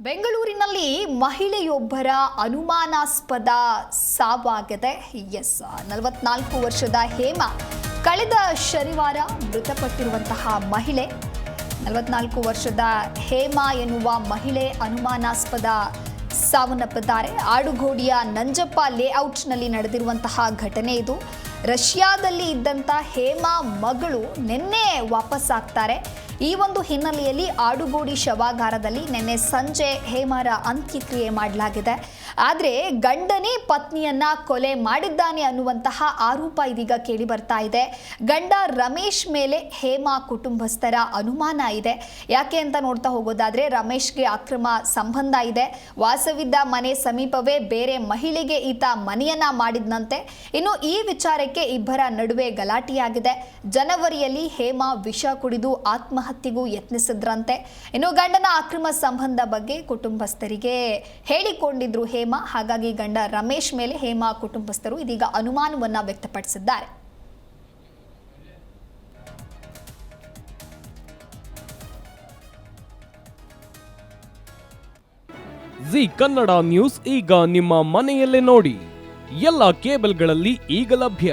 ಬೆಂಗಳೂರಿನಲ್ಲಿ ಮಹಿಳೆಯೊಬ್ಬರ ಅನುಮಾನಾಸ್ಪದ ಸಾವಾಗಿದೆ, ಎಸ್, ನಲವತ್ನಾಲ್ಕು ವರ್ಷದ ಹೇಮ ಕಳೆದ ಶನಿವಾರ ಮೃತಪಟ್ಟಿರುವಂತಹ ಮಹಿಳೆ. ನಲವತ್ನಾಲ್ಕು ವರ್ಷದ ಹೇಮ ಎನ್ನುವ ಮಹಿಳೆ ಅನುಮಾನಾಸ್ಪದ ಸಾವನ್ನಪ್ಪಿದ್ದಾರೆ. ಆಡುಗೋಡಿಯ ನಂಜಪ್ಪ ಲೇಔಟ್ನಲ್ಲಿ ನಡೆದಿರುವಂತಹ ಘಟನೆ ಇದು. ರಷ್ಯಾದಲ್ಲಿ ಇದ್ದಂಥ ಹೇಮಾ ಮಗಳು ನಿನ್ನೆ ವಾಪಸ್ ಆಗ್ತಾರೆ ಈ ಒಂದು ಹಿನ್ನೆಲೆಯಲ್ಲಿ ಆಡುಗೋಡಿ ಶವಾಗಾರದಲ್ಲಿ ನಿನ್ನೆ ಸಂಜೆ ಹೇಮರ ಅಂತ್ಯಕ್ರಿಯೆ ಮಾಡಲಾಗಿದೆ. ಆದರೆ ಗಂಡನೇ ಪತ್ನಿಯನ್ನ ಕೊಲೆ ಮಾಡಿದ್ದಾನೆ ಅನ್ನುವಂತಹ ಆರೋಪ ಇದೀಗ ಕೇಳಿ ಬರ್ತಾ ಇದೆ. ಗಂಡ ರಮೇಶ್ ಮೇಲೆ ಹೇಮಾ ಕುಟುಂಬಸ್ಥರ ಅನುಮಾನ ಇದೆ. ಯಾಕೆ ಅಂತ ನೋಡ್ತಾ ಹೋಗೋದಾದ್ರೆ ರಮೇಶ್ಗೆ ಅಕ್ರಮ ಸಂಬಂಧ ಇದೆ. ವಾಸವಿದ್ದ ಮನೆ ಸಮೀಪವೇ ಬೇರೆ ಮಹಿಳೆಗೆ ಈತ ಮನೆಯನ್ನ ಮಾಡಿದ್ನಂತೆ. ಇನ್ನು ಈ ವಿಚಾರಕ್ಕೆ ಇಬ್ಬರ ನಡುವೆ ಗಲಾಟೆಯಾಗಿದೆ. ಜನವರಿಯಲ್ಲಿ ಹೇಮಾ ವಿಷ ಕುಡಿದು ಆತ್ಮಹತ್ಯೆಗೂ ಯತ್ನಿಸಿದ್ರಂತೆ. ಇನ್ನು ಗಂಡನ ಅಕ್ರಮ ಸಂಬಂಧ ಬಗ್ಗೆ ಕುಟುಂಬಸ್ಥರಿಗೆ ಹೇಳಿಕೊಂಡಿದ್ರು ಹೇಮಾ. ಹಾಗಾಗಿ ಗಂಡ ರಮೇಶ್ ಮೇಲೆ ಹೇಮಾ ಕುಟುಂಬಸ್ಥರು ಇದೀಗ ಅನುಮಾನವನ್ನ ವ್ಯಕ್ತಪಡಿಸಿದ್ದಾರೆ. ಜಿ ಕನ್ನಡ ನ್ಯೂಸ್ ಈಗ ನಿಮ್ಮ ಮನೆಯಲ್ಲೇ ನೋಡಿ. ಎಲ್ಲ ಕೇಬಲ್ಗಳಲ್ಲಿ ಈಗ ಲಭ್ಯ.